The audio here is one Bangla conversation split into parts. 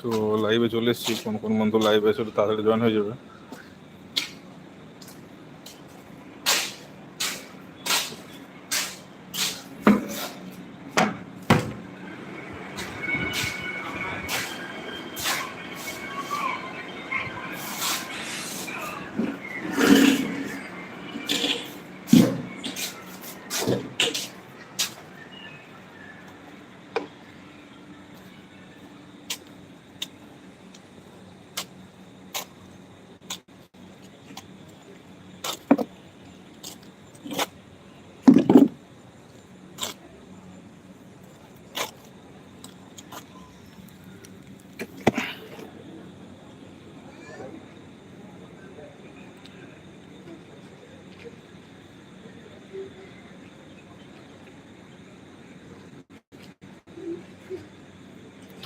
তো লাইভে চলে এসেছি। কোন কোন বন্ধু লাইভে একটু তাড়াতাড়ি জয়েন হয়ে যাবে।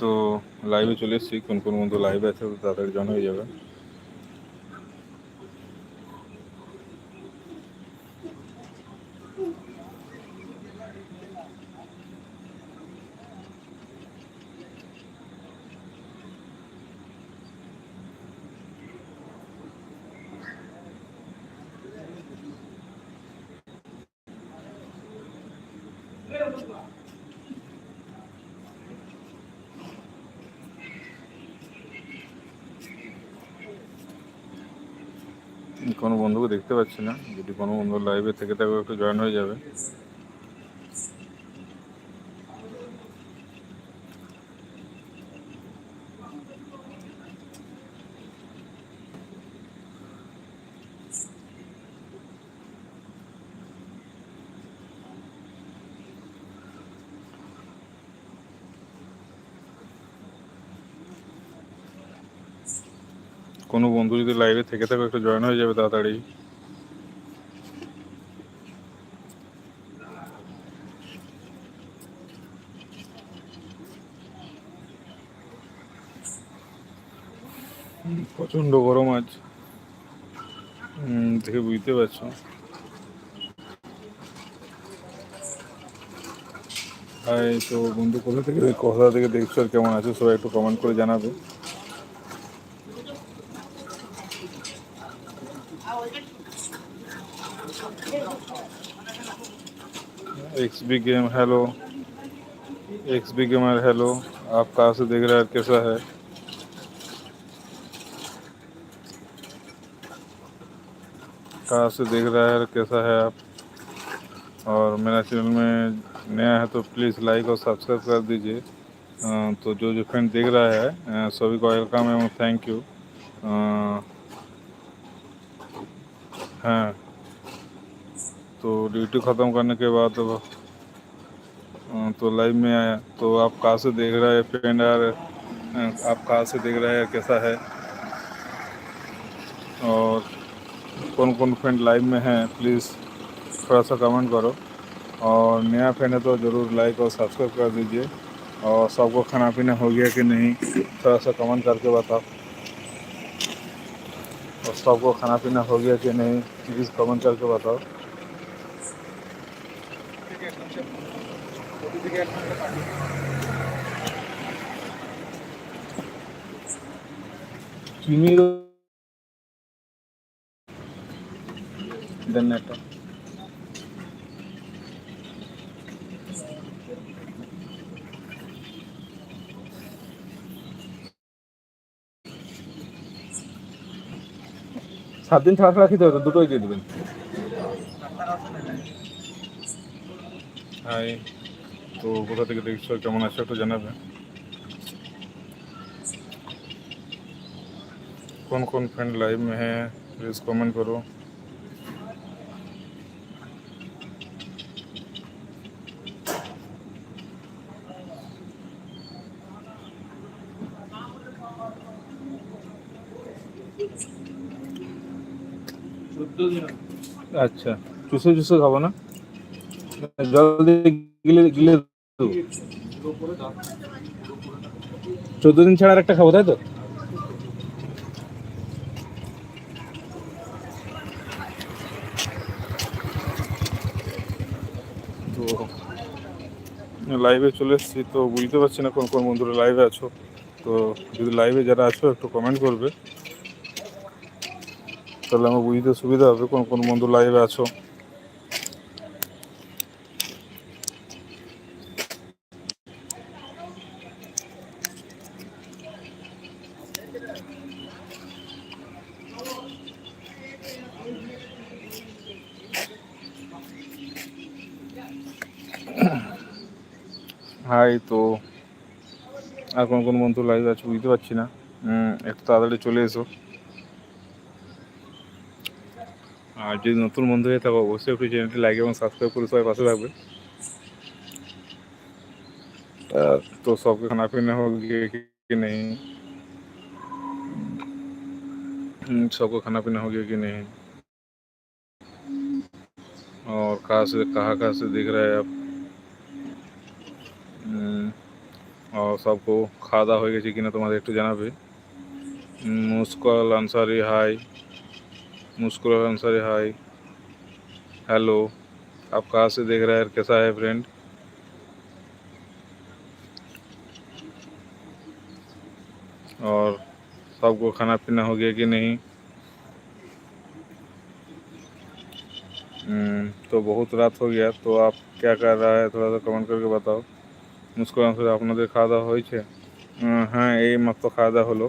তো লাইভে চলে এসেছি। কোন কোন বন্ধু লাইভে আছে তো তাড়াতাড়ি জয়েন হয়ে যাবে। কোনো বন্ধুকে দেখতে পাচ্ছি না। যদি কোনো বন্ধু লাইভে থেকে থাকবে, একটু জয়েন হয়ে যাবে কোনো বন্ধু যদি লাইভে থেকে থাকো, একটু জয়েন হয়ে যাবে তাড়াতাড়ি। প্রচণ্ড গরম আজ। দেখে বুঝতে পারছ। হাই তো বন্ধু, কোথা থেকে কোথা থেকে দেখছ আর কেমন আছো? সবাই একটু কমেন্ট করে জানাবে। X B game hello X B gamer hello आप कहाँ से देख रहे हैं? कैसा है? कहाँ से देख रहा है? कैसा है आप? और मेरा चैनल में नया है तो प्लीज़ लाइक और सब्सक्राइब कर दीजिए। तो जो जो फ्रेंड देख रहा है सभी को वेलकम है थैंक यू हाँ। तो ड्यूटी ख़त्म करने के बाद तो लाइव में आया। तो आप कहाँ से देख रहे हैं फ्रेंड यार आप कहाँ से देख रहे हैं? कैसा है? और कौन कौन फ्रेंड लाइव में हैं? प्लीज़ थोड़ा सा कमेंट करो। और नया फ्रेंड है तो ज़रूर लाइक और सब्सक्राइब कर दीजिए। और सबको खाना पीना हो गया कि नहीं थोड़ा सा कमेंट करके बताओ। और सबको खाना पीना हो गया कि नहीं प्लीज़ कमेंट करके बताओ। চিনির দেন একটা। সাত দিন ছাড়া ছাড়া খেতে হতো দুটোই দিয়ে দেবেন। হাই। তো কোথা থেকে দেখছো কেমন আছো একটু জানাবে कौन कौन फ्रेंड लाइव में है प्लीज़ कमेंट करो আচ্ছা চুষে চুষে খাবো না জল দিয়ে গিলে গিলে দেবো। চোদ্দ দিন ছাড়া আর একটা খাব তাই তো? তো লাইভে চলে এসেছি তো বুঝতে পারছি না কোন কোন বন্ধুরা লাইভে আছো। তো যদি লাইভে যারা আছো একটু কমেন্ট করবে। তাহলে আমার বুঝতে সুবিধা হবে কোন কোন বন্ধু লাইভে আছো। হাই তো আর কোন কোন বন্ধু লাইভ আছে বুঝতে পারছি না উম, একটু তাড়াতাড়ি চলে এসো আর যদি নতুন বন্ধু হয়ে থাকো অবশ্যই একটু চ্যানেলটি লাইক এবং সাবস্ক্রাইব করে সবাই পাশে থাকবে আহ, तो सबके खाना पीना हो गया कि कि नहीं हम्म, सबको खाना पीना हो गया कि नहीं और कहाँ से कहाँ कहाँ से दिख रहा है आप हम्म, और सबको খাওয়া দাওয়া হয়ে গেছে কিনা তোমাদের একটু জানাবে हम्म, मुस्कल अंसारी हाय मुस्कुल अंसारी हाय हेलो आप कहाँ से देख रहे हैं कैसा है फ्रेंड और सबको खाना पीना हो गया कि नहीं हम्म, तो बहुत रात हो गया तो आप क्या कर रहा है थोड़ा सा कमेंट करके बताओ মুস্কুল আনসার আপনাদের খাওয়া দাওয়া হয়েছে হ্যাঁ এই মাত্র খাওয়া দাওয়া হলো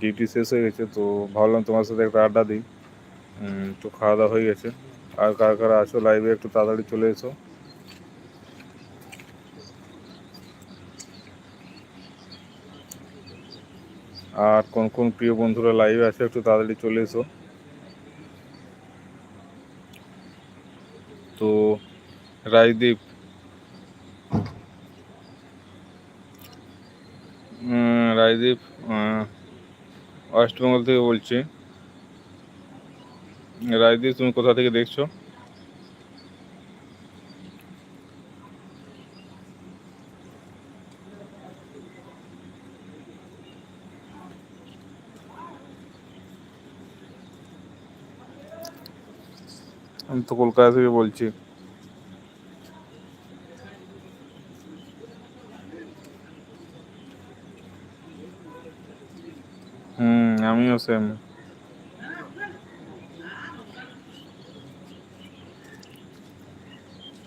ডিউটি শেষ হয়ে গেছে, তো ভাবলাম তোমার সাথে একটা আড্ডা দিই। তো খাওয়া দাওয়া হয়ে গেছে। আর কার কারা আছো লাইভে একটু তাড়াতাড়ি চলে এসো। আর কোন কোন প্রিয় বন্ধুরা লাইভে আছে, একটু তাড়াতাড়ি চলে এসো। তো রাজদীপ উম, রাজদীপ ওয়েস্ট বেঙ্গল থেকে বলছি। রাজদীপ তুমি কোথা থেকে দেখছ? আমি তো কলকাতা থেকে বলছি হুম আমিও সেম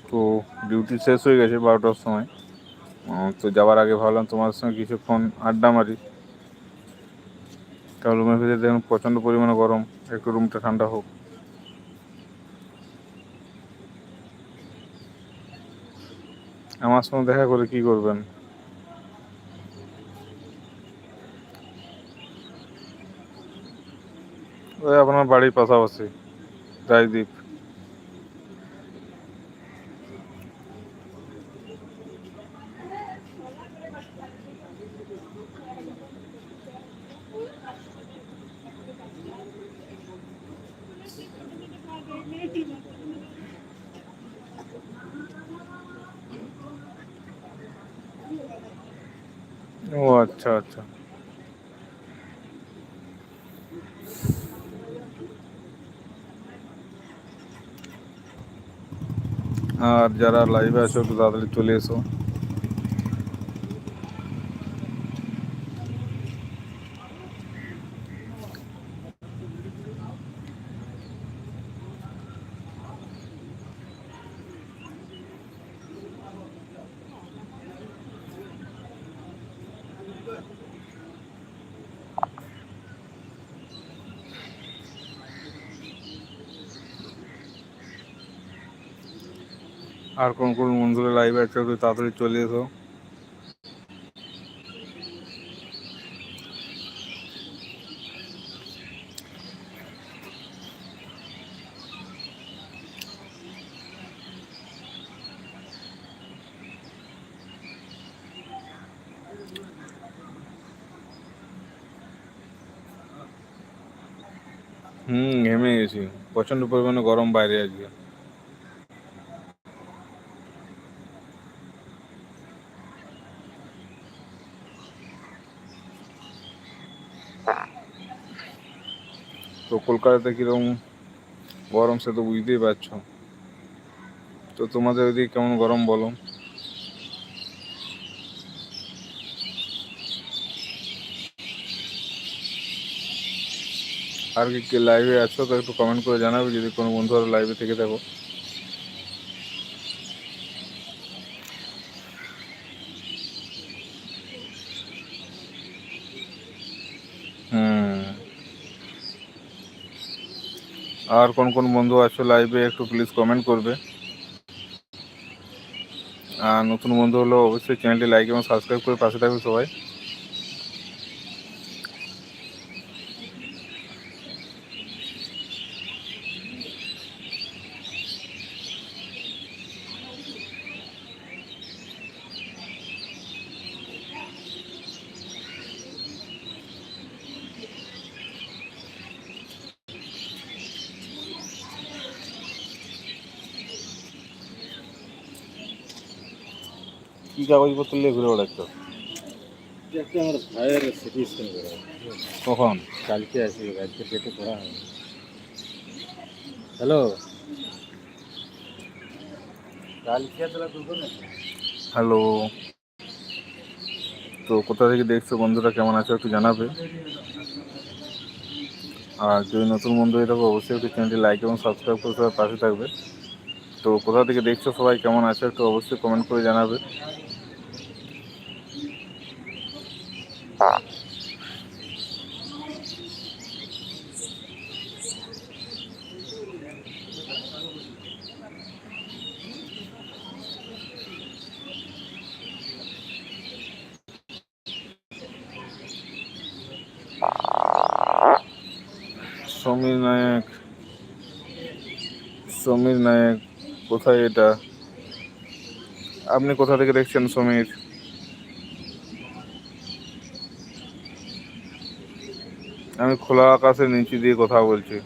তো ডিউটি শেষ হয়ে গেছে বারোটার সময়। তো যাওয়ার আগে ভাবলাম তোমার সঙ্গে কিছুক্ষণ আড্ডা মারি। কারণ রুমের ভিতরে দেখুন প্রচণ্ড পরিমাণে গরম। একটু রুমটা ঠান্ডা হোক। আমার সঙ্গে দেখা করে কি করবেন? ওই আপনার বাড়ির পাশাপাশি রাজদ্বীপ ও আচ্ছা আচ্ছা আর যারা লাইভে আছো একটু তাড়াতাড়ি চলে এসো। আর কোন কোন বন্ধুরা লাইভে আছে একটু তাড়াতাড়ি চলে এসো। হুম, ঘেমে গেছি। প্রচণ্ড পরিমাণে গরম বাইরে আজকে। কলকাতাতে কীরকম গরম, সে তো বুঝতেই পারছ। তো তোমাদের ওইদিকে কেমন গরম বলো? আর কি লাইভে আছো, তো একটু কমেন্ট করে জানাবে, যদি কোনো বন্ধু আর লাইভে থেকে থাকো। আর কোন কোন বন্ধু আছো লাইভে একটু প্লিজ কমেন্ট করবে। আর নতুন বন্ধু হলো অবশ্যই চ্যানেলটি লাইক এবং সাবস্ক্রাইব করে পাশে থাকবে সবাই। কাগজপত্র নিয়ে ঘুরে বেড়াচ্ছ? একটা আমার ভাইয়ের সিটি স্ক্যান করা কখন? কালকে আসবে আজকে ডেটে করা হয়। হ্যালো? কালকে হ্যালো? তো কোথা থেকে দেখছ বন্ধুরা কেমন আছো একটু জানাবে? আর যদি নতুন বন্ধু হয়ে থাকো অবশ্যই একটু চ্যানেলটি লাইক এবং সাবস্ক্রাইব করে সবাই পাশে থাকবে। তো কোথা থেকে দেখছ সবাই কেমন আছো একটু অবশ্যই কমেন্ট করে জানাবে। সমীর নায়ক। সমীর নায়ক কোথায় এটা? আপনি কোথা থেকে দেখছেন সমীর? আমি খোলা আকাশের নিচে দিয়ে কথা বলছি।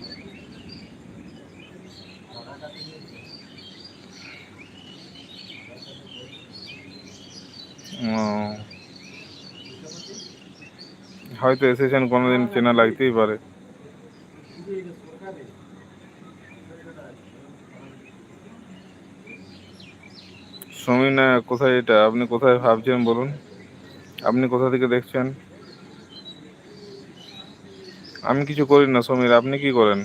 হয়তো এসেছেন কোনোদিন, চেনা লাগতেই পারে। সমীর না কোথায় এটা? আপনি কোথায় ভাবছেন বলুন? আপনি কোথা থেকে দেখছেন? আমি কিছু করি না, সমীর, আপনি কি করেন?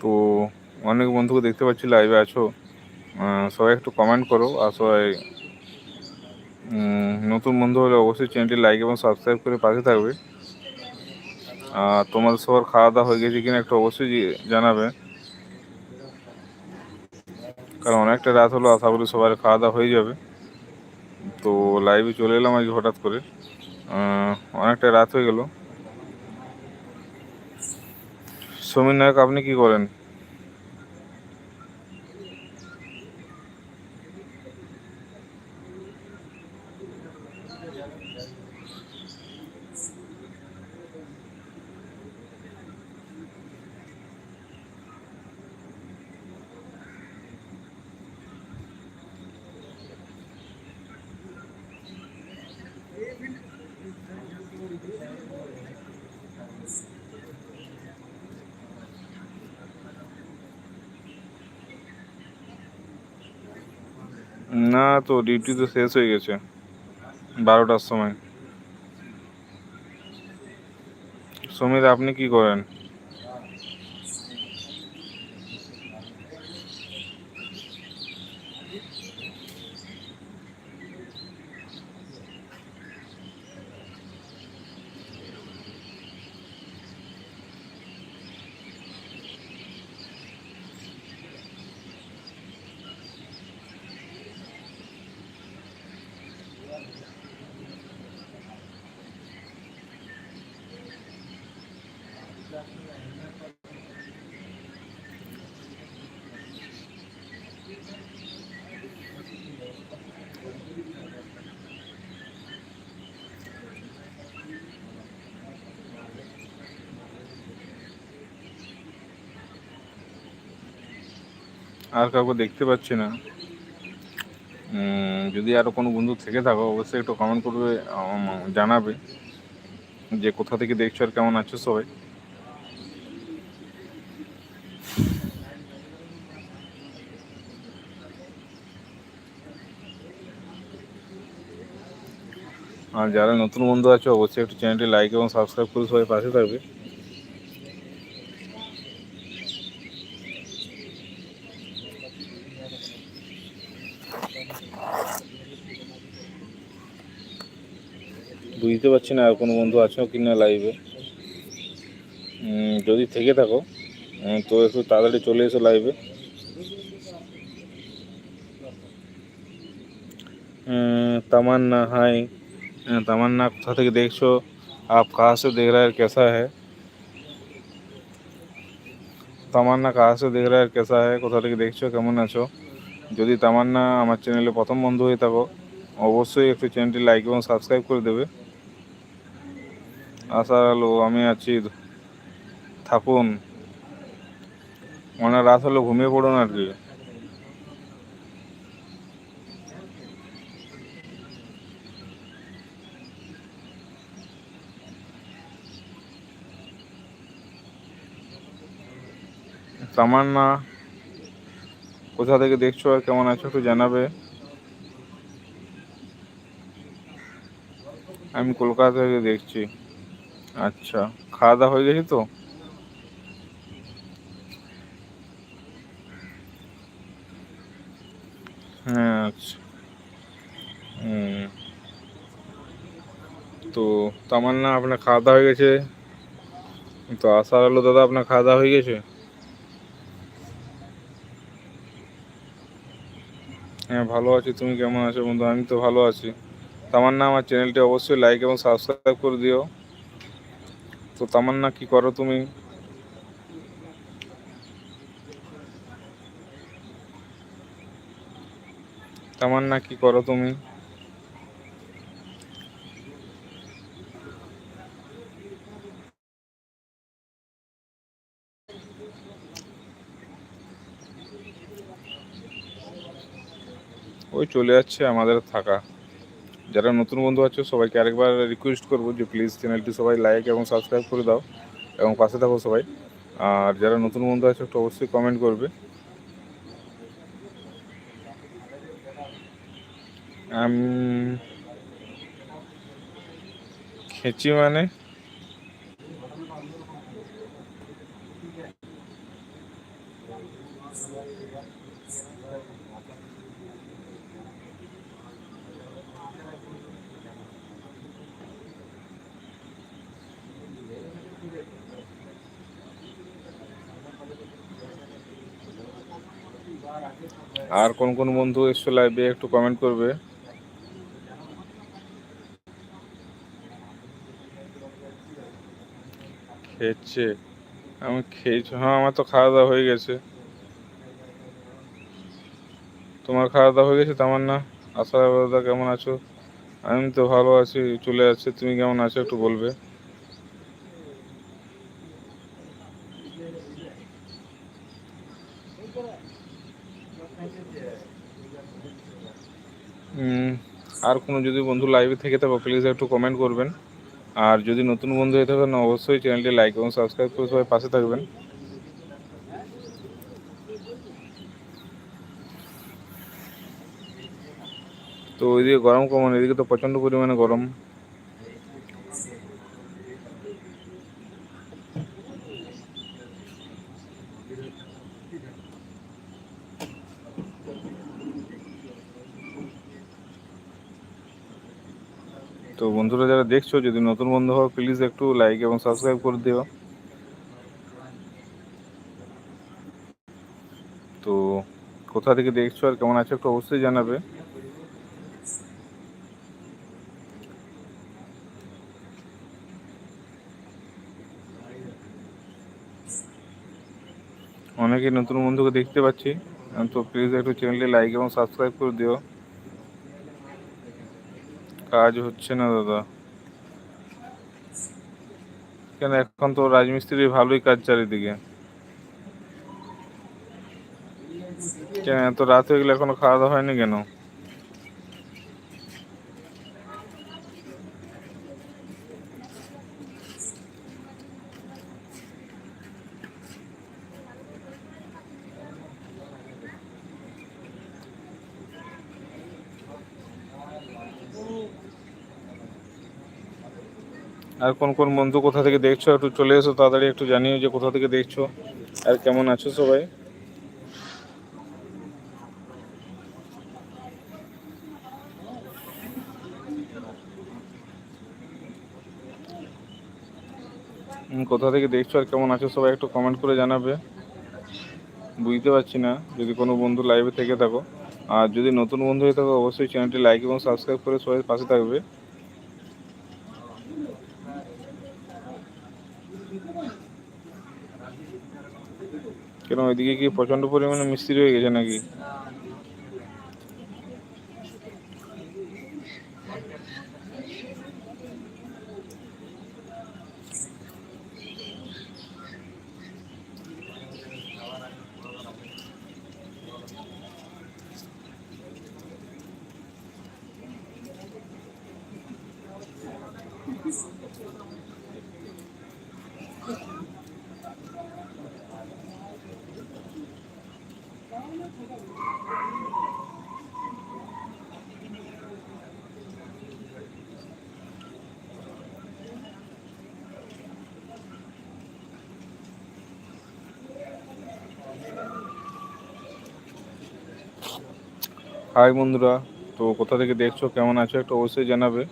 তো অনেক বন্ধুকে দেখতে পাচ্ছি লাইভে আছো। সবাই একটু কমেন্ট করো, আর সবাই নতুন বন্ধু হলে অবশ্যই চ্যানেলটি লাইক এবং সাবস্ক্রাইব করে পাশে থাকবে। আর তোমাদের সবার খাওয়া দাওয়া হয়ে গেছে কিনা একটু অবশ্যই জানাবে। কারণ অনেকটা রাত হলো, আশা করি সবার খাওয়া দাওয়া হয়ে যাবে। তো লাইভে চলে এলাম আজকে হঠাৎ করে। অনেকটা রাত হয়ে গেল। সমীর নায়ক, আপনি কি করেন? না তো ডিউটি তো শেষ হয়ে গেছে বারোটার সময়। সমীর আপনি কি করেন? আর কাউকে দেখতে পাচ্ছি না। যদি আরও কোনো বন্ধু থেকে থাকো, অবশ্যই একটু কমেন্ট করবে জানাবে যে কোথা থেকে দেখছ আর কেমন আছো সবাই। আর যারা নতুন বন্ধু আছে, অবশ্যই একটু চ্যানেলটি লাইক এবং সাবস্ক্রাইব করে সবাই পাশে থাকবে। বুঝতে পারছি না আর কোনো বন্ধু আছো কি না লাইভে যদি থেকে থাকো উম, তো একটু তাড়াতাড়ি চলে এসো লাইভে तमन्ना हाय तमन्ना কোথা থেকে দেখছো आप कहाँ से देख रहे हैं कैसा है তামান্না কাহা সে দেখ রায় কেসা হয় কোথা থেকে দেখছো কেমন আছো যদি তামান্না আমার চ্যানেলে প্রথম বন্ধু হয়ে থাকো অবশ্যই একটু চ্যানেলটি লাইক এবং সাবস্ক্রাইব করে দেবে আশা আলো আমি আছি থাকুন অনেক রাত হলো, ঘুমিয়ে পড়ুন আর কি। তামান্না, কোথা থেকে দেখছ আর কেমন আছো একটু জানাবে। আমি কলকাতা থেকে দেখছি। আচ্ছা খাওয়া দাওয়া হয়ে গেছে তো? হ্যাঁ আচ্ছা। হুম। তো তামান্না আপনার খাওয়া দাওয়া হয়ে গেছে। তো আশা হলো দাদা, আপনার খাওয়া দাওয়া হয়ে গেছে? হ্যাঁ ভালো আছি। তুমি কেমন আছো বন্ধু? আমি তো ভালো আছি। তামান্না আমার চ্যানেলটি অবশ্যই লাইক এবং সাবস্ক্রাইব করে দিও। তো তামান্না কি করো তুমি? তামান্না কি করো তুমি? ওই চলে যাচ্ছে আমাদের থাকা। যারা নতুন বন্ধু আছো, সবাইকে আরেকবার রিকোয়েস্ট করব যে প্লিজ চ্যানেলটি সবাই লাইক এবং সাবস্ক্রাইব করে দাও এবং পাশে থাকো সবাই। আর যারা নতুন বন্ধু আছো, একটু অবশ্যই কমেন্ট করবে। খেঁচি মানে? আর কোন কোন বন্ধু এসছো লাইভে একটু কমেন্ট করবে। খেয়েছে। আমি খেয়েছি। হ্যাঁ আমার তো খাওয়া দাওয়া হয়ে গেছে। তোমার খাওয়া দাওয়া হয়ে গেছে? তামার না আশা কেমন আছো? আমি তো ভালো আছি, চলে যাচ্ছে তুমি কেমন আছো একটু বলবে। আর কোনো যদি বন্ধু লাইভে থেকে থাকো প্লিজ একটু কমেন্ট করবেন। আর যদি নতুন বন্ধু হয়ে থাকেন অবশ্যই চ্যানেলটি লাইক এবং সাবস্ক্রাইব করে সবাই পাশে থাকবেন। তো ওইদিকে গরম কমন, এদিকে তো প্রচণ্ড পরিমাণে গরম। তো বন্ধুরা যারা দেখছ, যদি নতুন বন্ধু হও প্লিজ একটু লাইক এবং সাবস্ক্রাইব করে দিও। তো কোথা থেকে দেখছ আর কেমন আছো একটু অবশ্যই জানাবে। অনেকে নতুন বন্ধুকে দেখতে পাচ্ছি, তো প্লিজ একটু চ্যানেলটি লাইক এবং সাবস্ক্রাইব করে দিও। কাজ হচ্ছে না, দাদা। কেন, এখন তো রাজমিস্ত্রি ভালোই কাজ চারিদিকে। কেন, এত রাত হয়ে গেলে এখনও খাওয়া দাওয়া হয়নি কেন? আর কোন কোন বন্ধু কোথা থেকে দেখছ একটু চলে এসো তাড়াতাড়ি একটু জানিও যে কোথা থেকে দেখছ আর কেমন আছো সবাই? কোথা থেকে দেখছ আর কেমন আছো সবাই একটু কমেন্ট করে জানাবে। বুঝতে পারছি না, যদি কোনো বন্ধু লাইভে থেকে থাকো। আর যদি নতুন বন্ধু হয়ে থাকো, অবশ্যই চ্যানেলটি লাইক এবং সাবস্ক্রাইব করে সবাই পাশে থাকবে। কেন ওইদিকে কি প্রচণ্ড পরিমাণে মিস্ত্রি হয়ে গেছে নাকি? হাই বন্ধুরা, তো কোথা থেকে দেখছ, কেমন আছো একটু অবশ্যই জানাবে।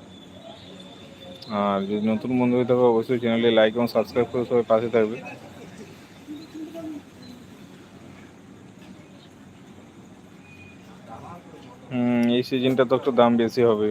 আর যদি নতুন বন্ধু হয়ে থাকো, অবশ্যই চ্যানেলে লাইক এবং সাবস্ক্রাইব করে সবাই পাশে থাকবে। এই সিজনটা তো একটু দাম বেশি হবে।